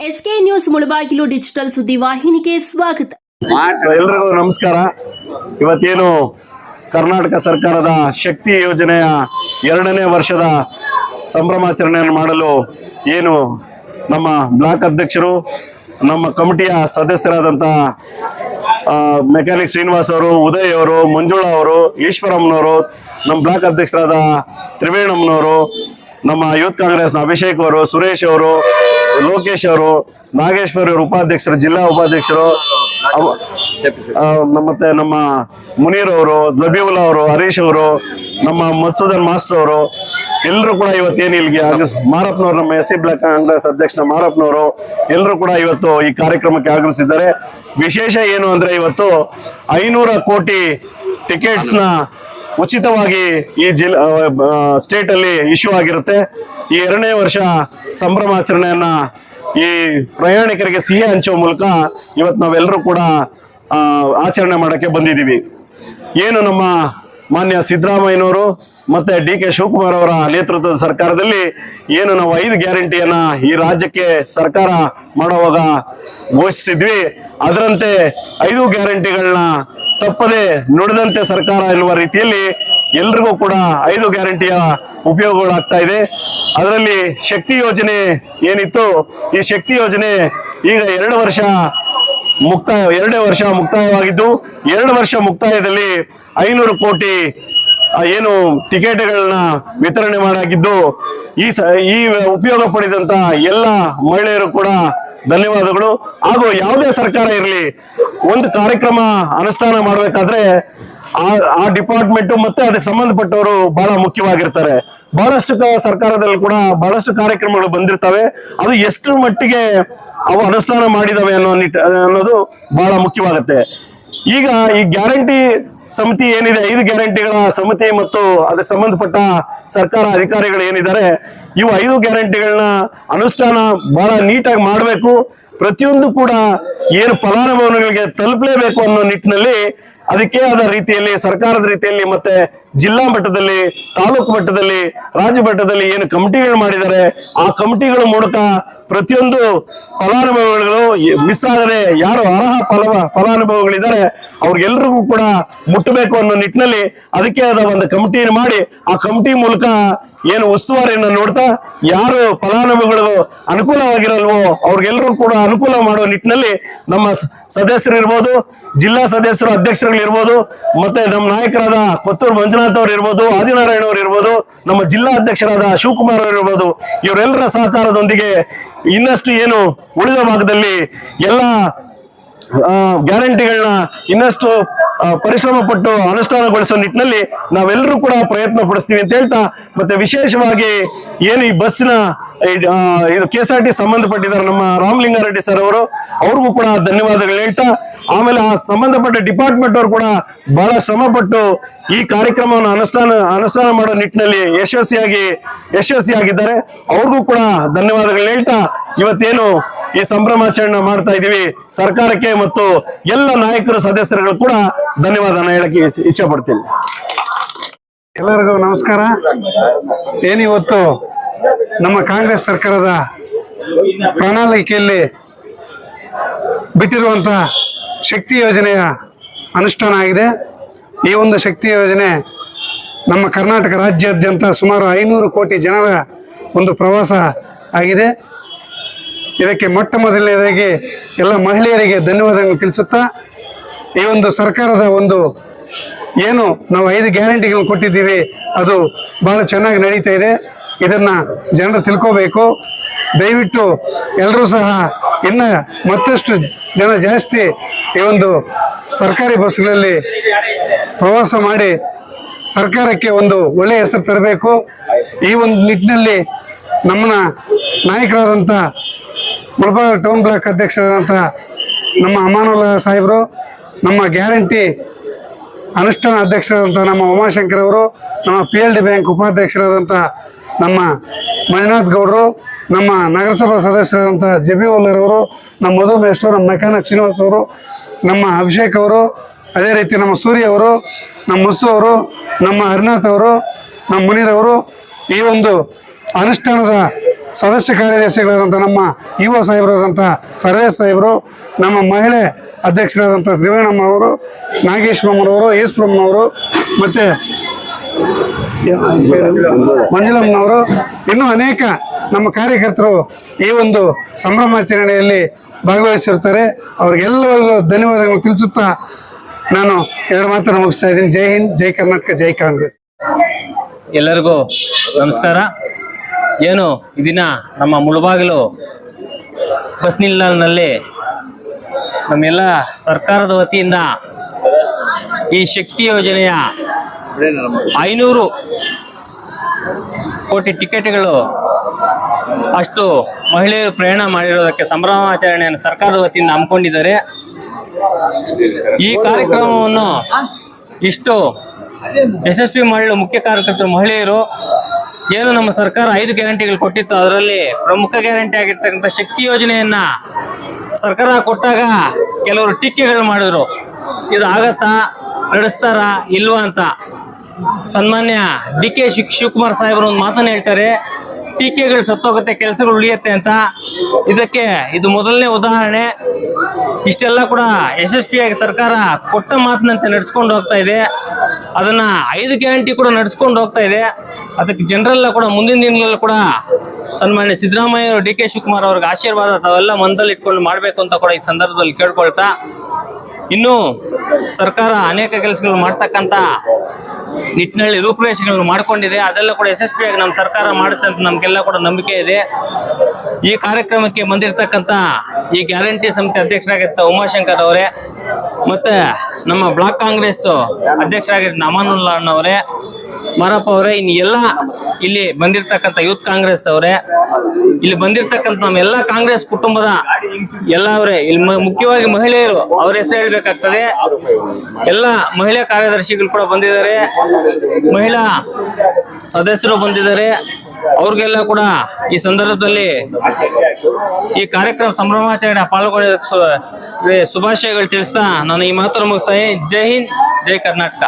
SK news Mulbagal digital ಸುದ್ದಿ ವಾಹಿನಿಗೆ ಸ್ವಾಗತ. ಎಲ್ಲರಿಗೂ ಎಲ್ರಿಗೂ ನಮಸ್ಕಾರ. ಇವತ್ತೇನು ಕರ್ನಾಟಕ ಸರ್ಕಾರದ ಶಕ್ತಿ ಯೋಜನೆಯ ಎರಡನೇ ವರ್ಷದ ಸಂಭ್ರಮಾಚರಣೆಯನ್ನು ಮಾಡಲು ಏನು ನಮ್ಮ ಬ್ಲಾಕ್ ಅಧ್ಯಕ್ಷರು ನಮ್ಮ ಕಮಿಟಿಯ ಸದಸ್ಯರಾದಂತಹ ಮೆಕ್ಯಾನಿಕ್ ಶ್ರೀನಿವಾಸ್ ಅವರು ಉದಯ್ ಅವರು ಮಂಜುಳಾ ಅವರು ಈಶ್ವರಮ್ಮನವರು ನಮ್ಮ ಬ್ಲಾಕ್ ಅಧ್ಯಕ್ಷರಾದ ತ್ರಿವೇಣಮ್ಮನವರು ನಮ್ಮ ಯೂತ್ ಕಾಂಗ್ರೆಸ್ನ ಅಭಿಷೇಕ್ ಅವರು ಸುರೇಶ್ ಅವರು ಲೋಕೇಶ್ ಅವರು, ನಾಗೇಶ್ವರ್ ಇವರು ಉಪಾಧ್ಯಕ್ಷರು, ಜಿಲ್ಲಾ ಉಪಾಧ್ಯಕ್ಷರು ಮತ್ತೆ ನಮ್ಮ ಮುನೀರ್ ಅವರು, ಜಬೀವುಲ್ಲಾ ಅವರು, ಹರೀಶ್ ಅವರು, ನಮ್ಮ ಮಧುಸೂದನ್ ಮಾಸ್ಟರ್ ಅವರು ಎಲ್ಲರೂ ಕೂಡ ಇವತ್ತೇನು ಇಲ್ಲಿಗೆ ಮಾರಪ್ಪನವರು ನಮ್ಮ ಎಸ್ ಸಿ ಬ್ಲಾಕ್ ಕಾಂಗ್ರೆಸ್ ಅಧ್ಯಕ್ಷ ಮಾರಪ್ಪನವರು ಎಲ್ಲರೂ ಕೂಡ ಇವತ್ತು ಈ ಕಾರ್ಯಕ್ರಮಕ್ಕೆ ಆಗಮಿಸಿದ್ದಾರೆ. ವಿಶೇಷ ಏನು ಅಂದ್ರೆ ಇವತ್ತು ಐನೂರ ಕೋಟಿ ಟಿಕೆಟ್ಸ್ನ ಉಚಿತವಾಗಿ ಈ ಜಿಲ್ ಸ್ಟೇಟ್ ಅಲ್ಲಿ ಇಶ್ಯೂ ಆಗಿರುತ್ತೆ. ಈ ಎರಡನೇ ವರ್ಷ ಸಂಭ್ರಮಾಚರಣೆಯನ್ನ ಈ ಪ್ರಯಾಣಿಕರಿಗೆ ಸಿಹಿ ಹಂಚುವ ಮೂಲಕ ಇವತ್ತು ನಾವೆಲ್ಲರೂ ಕೂಡ ಆಚರಣೆ ಮಾಡಕ್ಕೆ ಬಂದಿದ್ದೀವಿ. ಏನು ನಮ್ಮ ಮಾನ್ಯ ಸಿದ್ದರಾಮಯ್ಯನವರು ಮತ್ತೆ ಡಿ ಕೆ ಶಿವಕುಮಾರ್ ಅವರ ನೇತೃತ್ವದ ಸರ್ಕಾರದಲ್ಲಿ ಏನು ನಾವು ಐದು ಗ್ಯಾರಂಟಿಯನ್ನ ಈ ರಾಜ್ಯಕ್ಕೆ ಸರ್ಕಾರ ಮಾಡುವಾಗ ಘೋಷಿಸಿದ್ವಿ. ಅದರಂತೆ ಐದು ಗ್ಯಾರಂಟಿಗಳನ್ನ ತಪ್ಪದೆ ನುಡಿದಂತೆ ಸರ್ಕಾರ ಎನ್ನುವ ರೀತಿಯಲ್ಲಿ ಎಲ್ರಿಗೂ ಕೂಡ ಐದು ಗ್ಯಾರಂಟಿಯ ಉಪಯೋಗಗಳಾಗ್ತಾ ಇದೆ. ಅದರಲ್ಲಿ ಶಕ್ತಿ ಯೋಜನೆ ಏನಿತ್ತು ಈ ಶಕ್ತಿ ಯೋಜನೆ ಈಗ ಎರಡು ವರ್ಷ ಮುಕ್ತಾಯ, ಎರಡೇ ವರ್ಷ ಮುಕ್ತಾಯವಾಗಿದ್ದು, ಎರಡು ವರ್ಷ ಮುಕ್ತಾಯದಲ್ಲಿ ಐನೂರು ಕೋಟಿ ಏನು ಟಿಕೆಟ್ಗಳನ್ನ ವಿತರಣೆ ಮಾಡಾಗಿದ್ದು ಈ ಈ ಉಪಯೋಗ ಪಡೆದಂತ ಎಲ್ಲ ಮಹಿಳೆಯರು ಕೂಡ ಧನ್ಯವಾದಗಳು. ಹಾಗೂ ಯಾವುದೇ ಸರ್ಕಾರ ಇರಲಿ, ಒಂದು ಕಾರ್ಯಕ್ರಮ ಅನುಷ್ಠಾನ ಮಾಡಬೇಕಾದ್ರೆ ಆ ಡಿಪಾರ್ಟ್ಮೆಂಟ್ ಮತ್ತೆ ಅದಕ್ಕೆ ಸಂಬಂಧಪಟ್ಟವರು ಬಹಳ ಮುಖ್ಯವಾಗಿರ್ತಾರೆ. ಬಹಳಷ್ಟು ಸರ್ಕಾರದಲ್ಲಿ ಕೂಡ ಬಹಳಷ್ಟು ಕಾರ್ಯಕ್ರಮಗಳು ಬಂದಿರ್ತವೆ. ಅದು ಎಷ್ಟು ಮಟ್ಟಿಗೆ ಅವು ಅನುಷ್ಠಾನ ಮಾಡಿದವೆ ಅನ್ನೋ ಅನ್ನೋದು ಬಹಳ ಮುಖ್ಯವಾಗುತ್ತೆ. ಈಗ ಈ ಗ್ಯಾರಂಟಿ ಸಮಿತಿ ಏನಿದೆ, ಐದು ಗ್ಯಾರಂಟಿಗಳ ಸಮಿತಿ ಮತ್ತು ಅದಕ್ಕೆ ಸಂಬಂಧಪಟ್ಟ ಸರ್ಕಾರ ಅಧಿಕಾರಿಗಳು ಏನಿದ್ದಾರೆ, ಇವು ಐದು ಗ್ಯಾರಂಟಿಗಳನ್ನ ಅನುಷ್ಠಾನ ಬಹಳ ನೀಟಾಗಿ ಮಾಡಬೇಕು. ಪ್ರತಿಯೊಂದು ಕೂಡ ಏನು ಫಲಾನುಭವಿಗಳಿಗೆ ತಲುಪಲೇಬೇಕು ಅನ್ನೋ ನಿಟ್ಟಿನಲ್ಲಿ ಅದಕ್ಕೆ ಆದ ರೀತಿಯಲ್ಲಿ, ಸರ್ಕಾರದ ರೀತಿಯಲ್ಲಿ ಮತ್ತೆ ಜಿಲ್ಲಾ ಮಟ್ಟದಲ್ಲಿ, ತಾಲೂಕು ಮಟ್ಟದಲ್ಲಿ, ರಾಜ್ಯ ಮಟ್ಟದಲ್ಲಿ ಏನು ಕಮಿಟಿಗಳು ಮಾಡಿದ್ದಾರೆ, ಆ ಕಮಿಟಿಗಳ ಮೂಲಕ ಪ್ರತಿಯೊಂದು ಫಲಾನುಭವಿಗಳು ಮಿಸ್ ಆದರೆ ಯಾರು ಅರ್ಹ ಫಲ ಫಲಾನುಭವಿಗಳಿದ್ದಾರೆ ಅವ್ರಿಗೆಲ್ರಿಗೂ ಕೂಡ ಮುಟ್ಟಬೇಕು ಅನ್ನೋ ನಿಟ್ಟಿನಲ್ಲಿ ಅದಕ್ಕೆ ಆದ ಒಂದು ಕಮಿಟಿಯನ್ನು ಮಾಡಿ ಆ ಕಮಿಟಿ ಮೂಲಕ ಏನು ಉಸ್ತುವಾರಿಯನ್ನು ನೋಡ್ತಾ ಯಾರು ಫಲಾನುಭವಿಗಳು ಅನುಕೂಲವಾಗಿರಲ್ವೋ ಅವ್ರಿಗೆಲ್ಲರೂ ಕೂಡ ಅನುಕೂಲ ಮಾಡುವ ನಿಟ್ಟಿನಲ್ಲಿ ನಮ್ಮ ಸದಸ್ಯರು ಇರ್ಬೋದು, ಜಿಲ್ಲಾ ಸದಸ್ಯರು ಅಧ್ಯಕ್ಷರುಗಳಿರ್ಬೋದು ಮತ್ತೆ ನಮ್ಮ ನಾಯಕರಾದ ಕೊತ್ತೂರು ಮಂಜುನಾಥ್ ಅವರು ಇರ್ಬೋದು, ಆದಿನಾರಾಯಣ ಅವರು ಇರ್ಬೋದು, ನಮ್ಮ ಜಿಲ್ಲಾ ಅಧ್ಯಕ್ಷರಾದ ಶಿವಕುಮಾರ್ ಅವರು ಇರ್ಬೋದು, ಇವರೆಲ್ಲರ ಸಹಕಾರದೊಂದಿಗೆ ಇನ್ನಷ್ಟು ಏನು ಉಳಿದ ಭಾಗದಲ್ಲಿ ಎಲ್ಲ ಗ್ಯಾರಂಟಿಗಳನ್ನ ಇನ್ನಷ್ಟು ಪರಿಶ್ರಮ ಪಟ್ಟು ಅನುಷ್ಠಾನಗೊಳಿಸುವ ನಿಟ್ಟಿನಲ್ಲಿ ನಾವೆಲ್ಲರೂ ಕೂಡ ಪ್ರಯತ್ನ ಪಡಿಸ್ತೀವಿ ಅಂತ ಹೇಳ್ತಾ, ಮತ್ತೆ ವಿಶೇಷವಾಗಿ ಏನು ಈ ಬಸ್ನ ಇದು ಕೆ ಎಸ್ ಆರ್ ಟಿ ಸಂಬಂಧಪಟ್ಟಿದ್ದಾರೆ ನಮ್ಮ ರಾಮಲಿಂಗಾರೆಡ್ಡಿ ಸರ್ ಅವರು. ಅವ್ರಿಗೂ ಕೂಡ ಧನ್ಯವಾದಗಳು ಹೇಳ್ತಾ ಆಮೇಲೆ ಆ ಸಂಬಂಧಪಟ್ಟ ಡಿಪಾರ್ಟ್ಮೆಂಟ್ ಅವರು ಕೂಡ ಬಹಳ ಶ್ರಮ ಪಟ್ಟು ಈ ಕಾರ್ಯಕ್ರಮವನ್ನು ಅನುಷ್ಠಾನ ಅನುಷ್ಠಾನ ಮಾಡೋ ನಿಟ್ಟಿನಲ್ಲಿ ಯಶಸ್ವಿಯಾಗಿ, ಯಶಸ್ವಿಯಾಗಿದ್ದಾರೆ. ಅವ್ರಿಗೂ ಕೂಡ ಧನ್ಯವಾದಗಳು ಹೇಳ್ತಾ ಇವತ್ತೇನು ಈ ಸಂಭ್ರಮಾಚರಣೆ ಮಾಡ್ತಾ ಇದೀವಿ. ಸರ್ಕಾರಕ್ಕೆ ಮತ್ತು ಎಲ್ಲ ನಾಯಕರು, ಸದಸ್ಯರುಗಳು ಕೂಡ ಧನ್ಯವಾದನ ಹೇಳಕ್ಕೆ ಇಚ್ಛೆ ಪಡ್ತೀನಿ. ಎಲ್ಲರಿಗೂ ನಮಸ್ಕಾರ. ಏನಿವತ್ತು ನಮ್ಮ ಕಾಂಗ್ರೆಸ್ ಸರ್ಕಾರದ ಪ್ರಣಾಳಿಕೆಯಲ್ಲಿ ಬಿಟ್ಟಿರುವಂಥ ಶಕ್ತಿ ಯೋಜನೆಯ ಅನುಷ್ಠಾನ ಆಗಿದೆ. ಈ ಒಂದು ಶಕ್ತಿ ಯೋಜನೆ ನಮ್ಮ ಕರ್ನಾಟಕ ರಾಜ್ಯಾದ್ಯಂತ ಸುಮಾರು ಐನೂರು ಕೋಟಿ ಜನರ ಒಂದು ಪ್ರವಾಸ ಆಗಿದೆ. ಇದಕ್ಕೆ ಮೊಟ್ಟ ಮೊದಲನೇದಾಗಿ ಎಲ್ಲ ಮಹಿಳೆಯರಿಗೆ ಧನ್ಯವಾದಗಳು ತಿಳಿಸುತ್ತಾ, ಈ ಒಂದು ಸರ್ಕಾರದ ಒಂದು ಏನು ನಾವು ಐದು ಗ್ಯಾರಂಟಿಗಳನ್ನು ಕೊಟ್ಟಿದ್ದೀವಿ, ಅದು ಭಾಳ ಚೆನ್ನಾಗಿ ನಡೀತಾ ಇದೆ. ಇದನ್ನ ಜನರು ತಿಳ್ಕೋಬೇಕು. ದಯವಿಟ್ಟು ಎಲ್ಲರೂ ಸಹ ಇನ್ನು ಮತ್ತಷ್ಟು ಜನ ಜಾಸ್ತಿ ಈ ಒಂದು ಸರ್ಕಾರಿ ಬಸ್ಗಳಲ್ಲಿ ಪ್ರವಾಸ ಮಾಡಿ ಸರ್ಕಾರಕ್ಕೆ ಒಂದು ಒಳ್ಳೆಯ ಹೆಸರು ತರಬೇಕು. ಈ ಒಂದು ನಿಟ್ಟಿನಲ್ಲಿ ನಮ್ಮನ್ನ ನಾಯಕರಾದಂಥ ಮುಳಬಾಗ ಟೌನ್ ಬ್ಲಾಕ್ ಅಧ್ಯಕ್ಷರಾದಂಥ ನಮ್ಮ ಅಮಾನುಲ್ಲಾ ಸಾಹೇಬರು, ನಮ್ಮ ಗ್ಯಾರಂಟಿ ಅನುಷ್ಠಾನ ಅಧ್ಯಕ್ಷರಾದಂಥ ನಮ್ಮ ಉಮಾಶಂಕರ್ ಅವರು, ನಮ್ಮ ಪಿ ಎಲ್ ಡಿ ಬ್ಯಾಂಕ್ ಉಪಾಧ್ಯಕ್ಷರಾದಂಥ ನಮ್ಮ ಮಂಜುನಾಥ್ ಗೌಡರು, ನಮ್ಮ ನಗರಸಭಾ ಸದಸ್ಯರಾದಂಥ ಬಿ ಅವರು, ನಮ್ಮ ಮಧು ಮೇಷ್ಟ್ರು, ನಮ್ಮ ಮೆಕಾನಕ್ ಶ್ರೀನಿವಾಸ್ ಅವರು, ನಮ್ಮ ಅಭಿಷೇಕ್ ಅವರು, ಅದೇ ರೀತಿ ನಮ್ಮ ಸೂರ್ಯ ಅವರು, ನಮ್ಮ ಮುಸ್ಸು ಅವರು, ನಮ್ಮ ಹರಿನಾಥ್ ಅವರು, ನಮ್ಮ ಮುನೀರ್ ಅವರು, ಈ ಒಂದು ಅನುಷ್ಠಾನದ ಸದಸ್ಯ ಕಾರ್ಯದರ್ಶಿಗಳಾದಂಥ ನಮ್ಮ ಯುವ ಸಾಹೇಬರಾದಂಥ ಸರ್ವೇಶ್ ಸಾಹೇಬರು, ನಮ್ಮ ಮಹಿಳೆ ಅಧ್ಯಕ್ಷರಾದಂಥ ತ್ರಿವೇಣಮ್ಮನವರು ನಾಗೇಶ್ ಬ್ರಹ್ಮನವರು ಎಸ್ ಬ್ರಹ್ಮನವರು ಮತ್ತು ಮಂಜುಳಮ್ಮನವರು ಇನ್ನೂ ಅನೇಕ ನಮ್ಮ ಕಾರ್ಯಕರ್ತರು ಈ ಒಂದು ಸಂಭ್ರಮಾಚರಣೆಯಲ್ಲಿ ಭಾಗವಹಿಸಿರ್ತಾರೆ. ಅವ್ರಿಗೆಲ್ಲರಿಗೂ ಧನ್ಯವಾದಗಳು ತಿಳಿಸುತ್ತಾ ನಾನು ಎರಡು ಮಾತ್ರ ಮುಗಿಸ್ತಾ ಇದ್ದೀನಿ. ಜೈ ಹಿಂದ್, ಜೈ ಕರ್ನಾಟಕ, ಜೈ ಕಾಂಗ್ರೆಸ್. ಎಲ್ಲರಿಗೂ ನಮಸ್ಕಾರ. ಏನು ದಿನ ನಮ್ಮ ಮುಳುಬಾಗಿಲು ಬಸ್ ನಿಲ್ದಾಣದಲ್ಲಿ ನಮ್ಮೆಲ್ಲ ಸರ್ಕಾರದ ವತಿಯಿಂದ ಈ ಶಕ್ತಿ ಯೋಜನೆಯ ಐನೂರು ಕೋಟಿ ಟಿಕೆಟ್ಗಳು ಅಷ್ಟು ಮಹಿಳೆಯರು ಪ್ರಯಾಣ ಮಾಡಿರೋದಕ್ಕೆ ಸಂಭ್ರಮಾಚರಣೆಯನ್ನು ಸರ್ಕಾರದ ವತಿಯಿಂದ ಹಮ್ಮಿಕೊಂಡಿದ್ದಾರೆ. ಈ ಕಾರ್ಯಕ್ರಮವನ್ನು ಇಷ್ಟು ಯಶಸ್ವಿ ಮಾಡಲು ಮುಖ್ಯ ಕಾರ್ಯಕರ್ತರು, ಮಹಿಳೆಯರು ಏನು ನಮ್ಮ ಸರ್ಕಾರ ಐದು ಗ್ಯಾರಂಟಿಗಳು ಕೊಟ್ಟಿತ್ತು ಅದರಲ್ಲಿ ಪ್ರಮುಖ ಗ್ಯಾರಂಟಿ ಆಗಿರ್ತಕ್ಕಂಥ ಶಕ್ತಿ ಯೋಜನೆಯನ್ನ ಸರ್ಕಾರ ಕೊಟ್ಟಾಗ ಕೆಲವರು ಟೀಕೆಗಳು ಮಾಡಿದ್ರು. ಇದು ಆಗತ್ತಾ? ನಡೆಸ್ತಾರಾ ಇಲ್ವಾ ಅಂತ. ಸನ್ಮಾನ್ಯ ಡಿ ಕೆ ಶಿವ್ ಶಿವಕುಮಾರ್ ಸಾಹೇಬರು ಒಂದು ಮಾತನ್ನ ಹೇಳ್ತಾರೆ. ಟೀಕೆಗಳು ಸತ್ತೋಗುತ್ತೆ, ಕೆಲಸಗಳು ಉಳಿಯುತ್ತೆ ಅಂತ. ಇದಕ್ಕೆ ಇದು ಮೊದಲನೇ ಉದಾಹರಣೆ. ಇಷ್ಟೆಲ್ಲ ಕೂಡ ಯಶಸ್ವಿಯಾಗಿ ಸರ್ಕಾರ ಕೊಟ್ಟ ಮಾತಿನಂತೆ ನಡೆಸ್ಕೊಂಡು ಹೋಗ್ತಾ ಇದೆ. ಅದನ್ನ ಐದು ಗ್ಯಾರಂಟಿ ಕೂಡ ನಡೆಸ್ಕೊಂಡು ಹೋಗ್ತಾ ಇದೆ. ಅದಕ್ಕೆ ಜನರೆಲ್ಲ ಕೂಡ ಮುಂದಿನ ದಿನಗಳಲ್ಲಿ ಕೂಡ ಸನ್ಮಾನ್ಯ ಸಿದ್ದರಾಮಯ್ಯ ಡಿ ಕೆ ಶಿವಕುಮಾರ್ ಅವ್ರಿಗೆ ಆಶೀರ್ವಾದ ತಾವೆಲ್ಲ ಮನದಲ್ಲಿ ಇಟ್ಕೊಂಡು ಮಾಡಬೇಕು ಅಂತ ಕೂಡ ಈ ಸಂದರ್ಭದಲ್ಲಿ ಕೇಳ್ಕೊಳ್ತಾ. ಇನ್ನು ಸರ್ಕಾರ ಅನೇಕ ಕೆಲಸಗಳು ಮಾಡ್ತಕ್ಕಂಥ ನಿಟ್ಟಿನಲ್ಲಿ ರೂಪುರೇಷೆಗಳನ್ನು ಮಾಡಿಕೊಂಡಿದೆ. ಅದೆಲ್ಲ ಕೂಡ ಯಶಸ್ವಿಯಾಗಿ ನಮ್ಮ ಸರ್ಕಾರ ಮಾಡುತ್ತೆ ಅಂತ ನಮಗೆಲ್ಲ ಕೂಡ ನಂಬಿಕೆ ಇದೆ. ಈ ಕಾರ್ಯಕ್ರಮಕ್ಕೆ ಬಂದಿರತಕ್ಕಂತ ಈ ಗ್ಯಾರಂಟಿ ಸಮಿತಿ ಅಧ್ಯಕ್ಷರಾಗಿರ್ತ ಉಮಾಶಂಕರ್ ಅವರೇ, ಮತ್ತೆ ನಮ್ಮ ಬ್ಲಾಕ್ ಕಾಂಗ್ರೆಸ್ ಅಧ್ಯಕ್ಷರಾಗಿರ್ತ ಅಮಾನುಲ್ಲಾ ಅಣ್ಣವರೇ ಮಾರಪ್ಪ ಅವರೇ, ಇನ್ ಎಲ್ಲ ಇಲ್ಲಿ ಬಂದಿರ್ತಕ್ಕಂತ ಯೂತ್ ಕಾಂಗ್ರೆಸ್ ಅವರೇ, ಇಲ್ಲಿ ಬಂದಿರ್ತಕ್ಕಂತ ನಮ್ಮ ಎಲ್ಲಾ ಕಾಂಗ್ರೆಸ್ ಕುಟುಂಬದ ಎಲ್ಲ ಅವರೇ, ಇಲ್ಲಿ ಮುಖ್ಯವಾಗಿ ಮಹಿಳೆಯರು ಅವ್ರ ಹೆಸರು ಹೇಳ್ಬೇಕಾಗ್ತದೆ. ಎಲ್ಲ ಮಹಿಳಾ ಕಾರ್ಯದರ್ಶಿಗಳು ಕೂಡ ಬಂದಿದ್ದಾರೆ. ಮಹಿಳಾ ಸದಸ್ಯರು ಬಂದಿದ್ದಾರೆ. ಅವ್ರಿಗೆಲ್ಲ ಕೂಡ ಈ ಸಂದರ್ಭದಲ್ಲಿ ಈ ಕಾರ್ಯಕ್ರಮ ಸಂಭ್ರಮಾಚರಣೆ ಶು- ಶುಭಾಶಯಗಳು ತಿಳಿಸ್ತಾ ನಾನು ಈ ಮಾತನ್ನು ಮುಗಿಸ್ತಾ ಜೈ ಹಿಂದ್, ಜೈ ಕರ್ನಾಟಕ.